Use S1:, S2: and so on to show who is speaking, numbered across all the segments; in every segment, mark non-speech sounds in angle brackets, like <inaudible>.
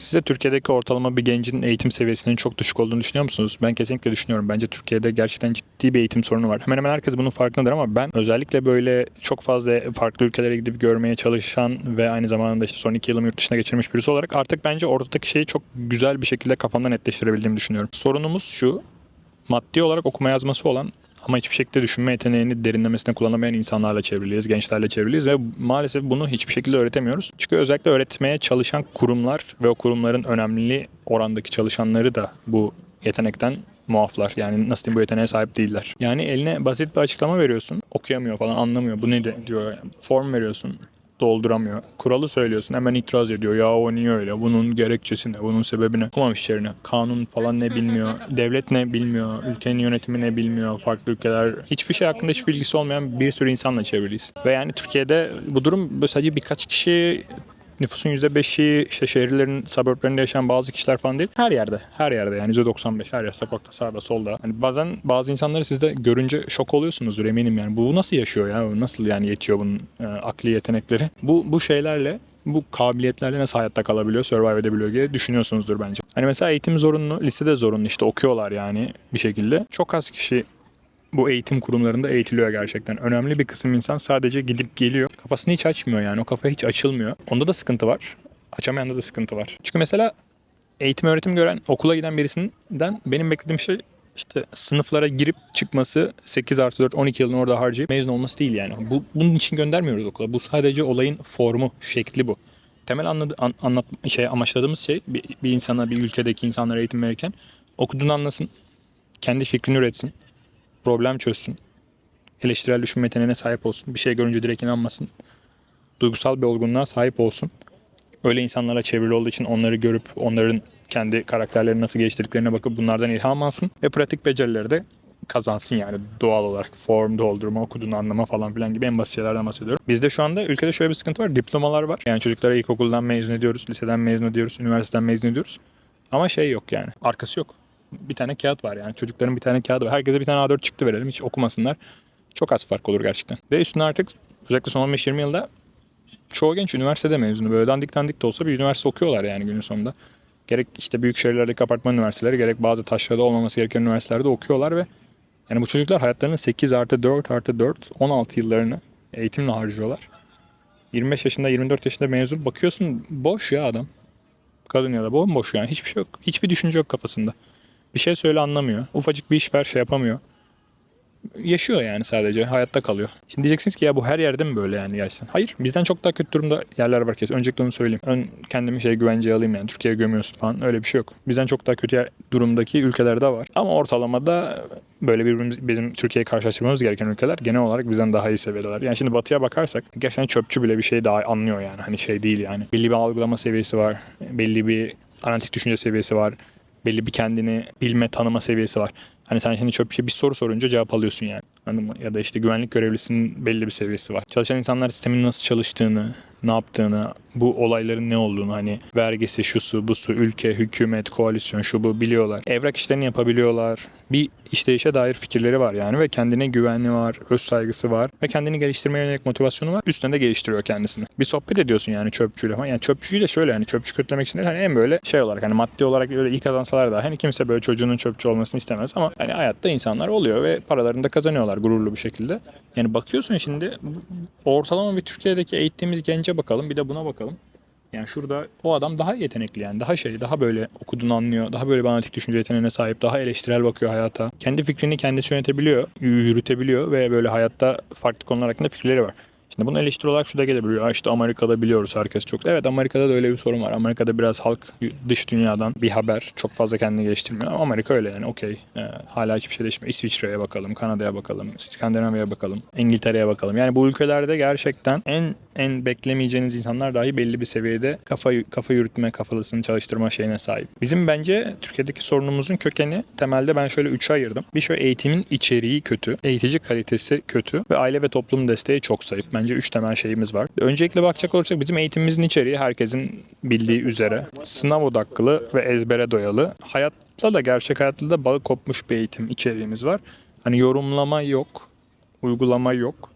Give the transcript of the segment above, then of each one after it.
S1: Size Türkiye'deki ortalama bir gencin eğitim seviyesinin çok düşük olduğunu düşünüyor musunuz? Ben kesinlikle düşünüyorum. Bence Türkiye'de gerçekten ciddi bir eğitim sorunu var. Hemen hemen herkes bunun farkındadır ama ben özellikle böyle çok fazla farklı ülkelere gidip görmeye çalışan ve aynı zamanda işte son iki yılımı yurt dışına geçirmiş birisi olarak artık bence ortadaki şeyi çok güzel bir şekilde kafamda netleştirebildiğimi düşünüyorum. Sorunumuz şu, maddi olarak okuma yazması olan ama hiçbir şekilde düşünme yeteneğini derinlemesine kullanamayan insanlarla çevriliyiz, gençlerle çevriliyiz ve maalesef bunu hiçbir şekilde öğretemiyoruz. Çünkü özellikle öğretmeye çalışan kurumlar ve o kurumların önemli orandaki çalışanları da bu yetenekten muaflar. Yani nasıl diyeyim bu yeteneğe sahip değiller. Yani eline basit bir açıklama veriyorsun. Okuyamıyor falan anlamıyor. Bu ne diyor. Form veriyorsun dolduramıyor. Kuralı söylüyorsun hemen itiraz ediyor. Ya o niye öyle? Bunun gerekçesi ne? Bunun sebebi ne? Okumamış içeriğini. Kanun falan ne bilmiyor. <laughs> Devlet ne bilmiyor. Ülkenin yönetimi ne bilmiyor. Farklı ülkeler. Hiçbir şey hakkında hiç bilgisi olmayan bir sürü insanla çevriliyiz. Ve yani Türkiye'de bu durum sadece birkaç kişi nüfusun %5'i işte şehirlerin, suburblerinde yaşayan bazı kişiler falan değil. Her yerde. Her yerde yani %95 her yer. Sokakta, sağda, solda. Hani bazen bazı insanları siz de görünce şok oluyorsunuzdur eminim yani. Bu nasıl yaşıyor ya? Nasıl yani yetiyor bunun e, akli yetenekleri? Bu, bu şeylerle bu kabiliyetlerle nasıl hayatta kalabiliyor, survive edebiliyor diye düşünüyorsunuzdur bence. Hani mesela eğitim zorunlu, lisede zorunlu işte okuyorlar yani bir şekilde. Çok az kişi bu eğitim kurumlarında eğitiliyor gerçekten. Önemli bir kısım insan sadece gidip geliyor. Kafasını hiç açmıyor yani. O kafa hiç açılmıyor. Onda da sıkıntı var. Açamayanda da sıkıntı var. Çünkü mesela eğitim öğretim gören okula giden birisinden benim beklediğim şey işte sınıflara girip çıkması 8 artı 4 12 yılını orada harcayıp mezun olması değil yani. Bu, bunun için göndermiyoruz okula. Bu sadece olayın formu, şekli bu. Temel anladı, an, anlat, şey amaçladığımız şey bir, bir insana, bir ülkedeki insanlara eğitim verirken okuduğunu anlasın, kendi fikrini üretsin, problem çözsün. Eleştirel düşünme yeteneğine sahip olsun. Bir şey görünce direkt inanmasın. Duygusal bir olgunluğa sahip olsun. Öyle insanlara çevrili olduğu için onları görüp onların kendi karakterlerini nasıl geliştirdiklerine bakıp bunlardan ilham alsın. Ve pratik becerileri de kazansın yani doğal olarak form doldurma, okuduğunu anlama falan filan gibi en basit şeylerden bahsediyorum. Bizde şu anda ülkede şöyle bir sıkıntı var. Diplomalar var. Yani çocuklara ilkokuldan mezun ediyoruz, liseden mezun ediyoruz, üniversiteden mezun ediyoruz. Ama şey yok yani. Arkası yok. Bir tane kağıt var yani. Çocukların bir tane kağıdı var. Herkese bir tane A4 çıktı verelim. Hiç okumasınlar. Çok az fark olur gerçekten. Ve üstüne artık özellikle son 15-20 yılda çoğu genç üniversitede mezunu. Böyle dandik dandik de olsa bir üniversite okuyorlar yani günün sonunda. Gerek işte büyük şehirlerdeki apartman üniversiteleri gerek bazı taşrada olmaması gereken üniversitelerde okuyorlar ve yani bu çocuklar hayatlarının 8 artı 4 artı 4 16 yıllarını eğitimle harcıyorlar. 25 yaşında 24 yaşında mezun bakıyorsun boş ya adam. Kadın ya da bomboş yani hiçbir şey yok. Hiçbir düşünce yok kafasında. Bir şey söyle anlamıyor. Ufacık bir iş ver şey yapamıyor. Yaşıyor yani sadece. Hayatta kalıyor. Şimdi diyeceksiniz ki ya bu her yerde mi böyle yani gerçekten? Hayır. Bizden çok daha kötü durumda yerler var kesin. Öncelikle onu söyleyeyim. Ön kendimi şey güvenceye alayım yani. Türkiye'ye gömüyorsun falan. Öyle bir şey yok. Bizden çok daha kötü durumdaki ülkelerde var. Ama ortalamada böyle birbirimiz bizim Türkiye'ye karşılaştırmamız gereken ülkeler genel olarak bizden daha iyi seviyedeler. Yani şimdi batıya bakarsak gerçekten çöpçü bile bir şey daha anlıyor yani. Hani şey değil yani. Belli bir algılama seviyesi var. Belli bir analitik düşünce seviyesi var belli bir kendini bilme, tanıma seviyesi var. Hani sen şimdi çöp bir soru sorunca cevap alıyorsun yani. Anladın mı? Ya da işte güvenlik görevlisinin belli bir seviyesi var. Çalışan insanlar sistemin nasıl çalıştığını, ne yaptığını, bu olayların ne olduğunu hani vergisi, şusu, busu, ülke, hükümet, koalisyon, şu bu biliyorlar. Evrak işlerini yapabiliyorlar. Bir işleyişe dair fikirleri var yani ve kendine güvenli var, öz saygısı var ve kendini geliştirmeye yönelik motivasyonu var. Üstüne de geliştiriyor kendisini. Bir sohbet ediyorsun yani çöpçüyle falan. Yani çöpçüyü de şöyle hani çöpçü kötülemek için değil hani en böyle şey olarak hani maddi olarak öyle iyi kazansalar da hani kimse böyle çocuğunun çöpçü olmasını istemez ama hani hayatta insanlar oluyor ve paralarını da kazanıyorlar gururlu bir şekilde. Yani bakıyorsun şimdi ortalama bir Türkiye'deki eğittiğimiz gence bakalım bir de buna bakalım. Yani şurada o adam daha yetenekli yani daha şey daha böyle okuduğunu anlıyor. Daha böyle bir analitik düşünce yeteneğine sahip. Daha eleştirel bakıyor hayata. Kendi fikrini kendisi yönetebiliyor, yürütebiliyor ve böyle hayatta farklı konular hakkında fikirleri var. Şimdi bunu eleştiri olarak şu da gelebiliyor. "Aa işte Amerika'da biliyoruz herkes çok. Evet Amerika'da da öyle bir sorun var. Amerika'da biraz halk dış dünyadan bir haber çok fazla kendini geliştirmiyor. Ama Amerika öyle yani okey. Ee, hala hiçbir şey değişmiyor. İsviçre'ye bakalım, Kanada'ya bakalım, İskandinavya'ya bakalım, İngiltere'ye bakalım. Yani bu ülkelerde gerçekten en en beklemeyeceğiniz insanlar dahi belli bir seviyede kafa kafa yürütme, kafasını çalıştırma şeyine sahip. Bizim bence Türkiye'deki sorunumuzun kökeni temelde ben şöyle üçe ayırdım. Bir şöyle eğitimin içeriği kötü, eğitici kalitesi kötü ve aile ve toplum desteği çok zayıf. Bence üç temel şeyimiz var. Öncelikle bakacak olursak bizim eğitimimizin içeriği herkesin bildiği üzere sınav odaklı ve ezbere doyalı. Hayatta da gerçek hayatta da bağı kopmuş bir eğitim içeriğimiz var. Hani yorumlama yok, uygulama yok.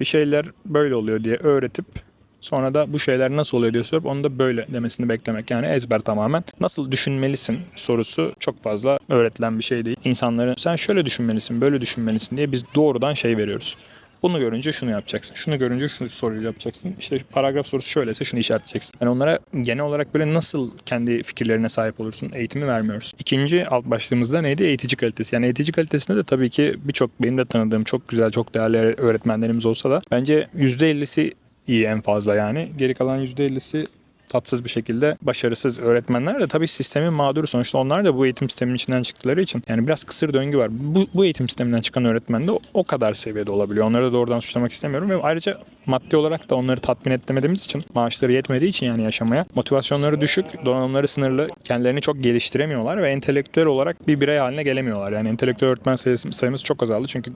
S1: Bir şeyler böyle oluyor diye öğretip Sonra da bu şeyler nasıl oluyor diye sorup onu da böyle demesini beklemek. Yani ezber tamamen. Nasıl düşünmelisin sorusu çok fazla öğretilen bir şey değil. İnsanların sen şöyle düşünmelisin, böyle düşünmelisin diye biz doğrudan şey veriyoruz. Bunu görünce şunu yapacaksın. Şunu görünce şu soruyu yapacaksın. İşte paragraf sorusu şöylese şunu işaretleyeceksin. Yani onlara genel olarak böyle nasıl kendi fikirlerine sahip olursun eğitimi vermiyoruz. İkinci alt başlığımızda neydi? Eğitici kalitesi. Yani eğitici kalitesinde de tabii ki birçok benim de tanıdığım çok güzel, çok değerli öğretmenlerimiz olsa da bence %50'si iyi en fazla yani. Geri kalan %50'si tatsız bir şekilde başarısız öğretmenler de tabii sistemin mağduru. Sonuçta onlar da bu eğitim sisteminin içinden çıktıkları için yani biraz kısır döngü var. Bu, bu eğitim sisteminden çıkan öğretmen de o, kadar seviyede olabiliyor. Onları da doğrudan suçlamak istemiyorum ve ayrıca maddi olarak da onları tatmin etmediğimiz için maaşları yetmediği için yani yaşamaya motivasyonları düşük, donanımları sınırlı, kendilerini çok geliştiremiyorlar ve entelektüel olarak bir birey haline gelemiyorlar. Yani entelektüel öğretmen sayısı, sayımız çok azaldı çünkü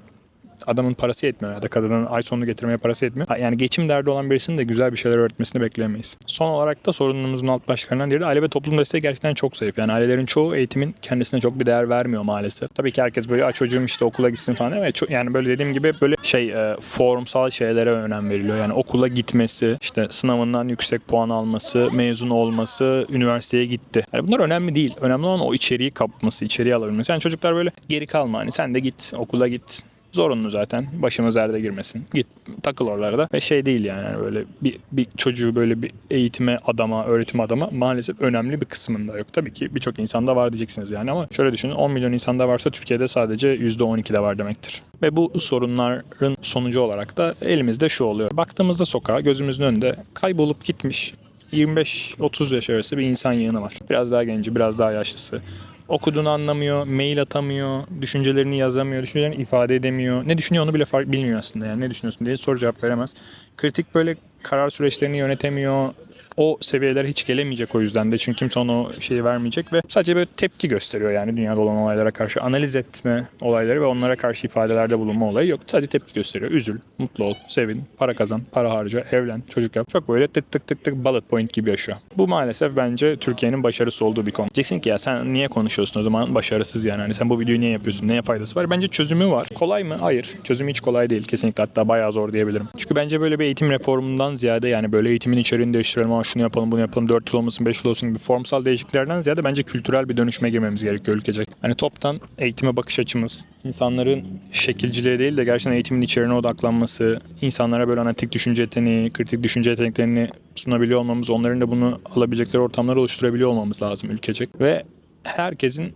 S1: adamın parası yetmiyor ya da kadının ay sonunu getirmeye parası yetmiyor. Yani geçim derdi olan birisinin de güzel bir şeyler öğretmesini bekleyemeyiz. Son olarak da sorunumuzun alt başlıklarından diğeri aile ve toplum desteği gerçekten çok zayıf. Yani ailelerin çoğu eğitimin kendisine çok bir değer vermiyor maalesef. Tabii ki herkes böyle "Aa, çocuğum işte okula gitsin falan ama yani böyle dediğim gibi böyle şey e, formsal şeylere önem veriliyor. Yani okula gitmesi, işte sınavından yüksek puan alması, mezun olması, üniversiteye gitti. Yani bunlar önemli değil. Önemli olan o içeriği kapması, içeriği alabilmesi. Yani çocuklar böyle geri kalma hani sen de git okula git Zorunlu zaten. Başımız derde girmesin. Git takıl oralarda. Ve şey değil yani hani böyle bir, bir çocuğu böyle bir eğitime adama, öğretim adama maalesef önemli bir kısmında yok. Tabii ki birçok insanda var diyeceksiniz yani ama şöyle düşünün 10 milyon insanda varsa Türkiye'de sadece %12'de var demektir. Ve bu sorunların sonucu olarak da elimizde şu oluyor. Baktığımızda sokağa gözümüzün önünde kaybolup gitmiş 25-30 yaş arası bir insan yığını var. Biraz daha genci, biraz daha yaşlısı okuduğunu anlamıyor, mail atamıyor, düşüncelerini yazamıyor, düşüncelerini ifade edemiyor. Ne düşünüyor onu bile fark bilmiyor aslında yani ne düşünüyorsun diye soru cevap veremez. Kritik böyle karar süreçlerini yönetemiyor. O seviyelere hiç gelemeyecek o yüzden de çünkü kimse ona şeyi vermeyecek ve sadece böyle tepki gösteriyor yani dünyada olan olaylara karşı analiz etme olayları ve onlara karşı ifadelerde bulunma olayı yok. Sadece tepki gösteriyor. Üzül, mutlu ol, sevin, para kazan, para harca, evlen, çocuk yap. Çok böyle tık tık tık tık bullet point gibi yaşıyor. Bu maalesef bence Türkiye'nin başarısı olduğu bir konu. Diyeceksin ki ya sen niye konuşuyorsun o zaman başarısız yani. Hani sen bu videoyu niye yapıyorsun? Neye faydası var? Bence çözümü var. Kolay mı? Hayır. Çözümü hiç kolay değil. Kesinlikle hatta bayağı zor diyebilirim. Çünkü bence böyle bir eğitim reformundan ziyade yani böyle eğitimin içeriğini değiştirelim ama şunu yapalım bunu yapalım 4 yıl olmasın 5 yıl olsun gibi formsal değişikliklerden ziyade bence kültürel bir dönüşüme girmemiz gerekiyor ülkecek. Hani toptan eğitime bakış açımız, insanların şekilciliğe değil de gerçekten eğitimin içeriğine odaklanması, insanlara böyle analitik düşünce yeteneği, kritik düşünce yeteneklerini sunabiliyor olmamız, onların da bunu alabilecekleri ortamlar oluşturabiliyor olmamız lazım ülkecek. Ve herkesin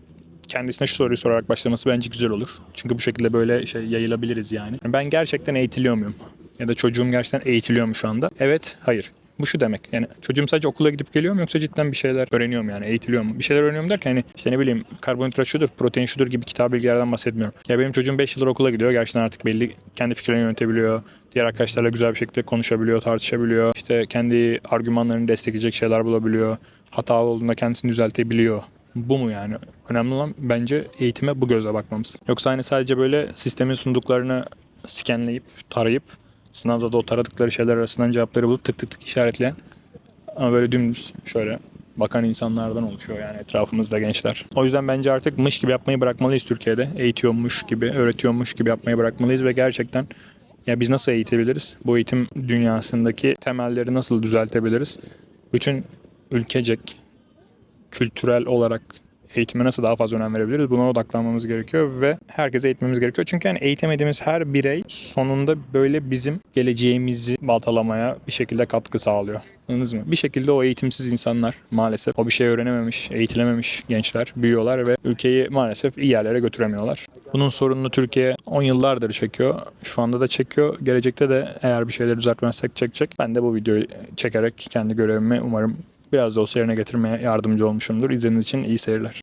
S1: kendisine şu soruyu sorarak başlaması bence güzel olur. Çünkü bu şekilde böyle şey yayılabiliriz yani. Ben gerçekten eğitiliyor muyum? Ya da çocuğum gerçekten eğitiliyor mu şu anda? Evet, hayır. Bu şu demek yani çocuğum sadece okula gidip geliyor mu yoksa cidden bir şeyler öğreniyor mu yani eğitiliyor mu? Bir şeyler öğreniyor mu derken hani işte ne bileyim karbonhidrat şudur, protein şudur gibi kitap bilgilerden bahsetmiyorum. Ya benim çocuğum 5 yıldır okula gidiyor gerçekten artık belli kendi fikirlerini yönetebiliyor. Diğer arkadaşlarla güzel bir şekilde konuşabiliyor, tartışabiliyor. İşte kendi argümanlarını destekleyecek şeyler bulabiliyor. Hatalı olduğunda kendisini düzeltebiliyor. Bu mu yani? Önemli olan bence eğitime bu gözle bakmamız. Yoksa hani sadece böyle sistemin sunduklarını skenleyip, tarayıp Sınavda da o taradıkları şeyler arasından cevapları bulup tık tık tık işaretleyen ama böyle dümdüz şöyle bakan insanlardan oluşuyor yani etrafımızda gençler. O yüzden bence artık mış gibi yapmayı bırakmalıyız Türkiye'de. Eğitiyormuş gibi, öğretiyormuş gibi yapmayı bırakmalıyız ve gerçekten ya biz nasıl eğitebiliriz? Bu eğitim dünyasındaki temelleri nasıl düzeltebiliriz? Bütün ülkecek, kültürel olarak eğitime nasıl daha fazla önem verebiliriz? Buna odaklanmamız gerekiyor ve herkese eğitmemiz gerekiyor. Çünkü yani eğitemediğimiz her birey sonunda böyle bizim geleceğimizi baltalamaya bir şekilde katkı sağlıyor. Anladınız mı? Bir şekilde o eğitimsiz insanlar maalesef o bir şey öğrenememiş, eğitilememiş gençler büyüyorlar ve ülkeyi maalesef iyi yerlere götüremiyorlar. Bunun sorununu Türkiye 10 yıllardır çekiyor. Şu anda da çekiyor. Gelecekte de eğer bir şeyleri düzeltmezsek çekecek. Ben de bu videoyu çekerek kendi görevimi umarım biraz da olsa yerine getirmeye yardımcı olmuşumdur. İzlediğiniz için iyi seyirler.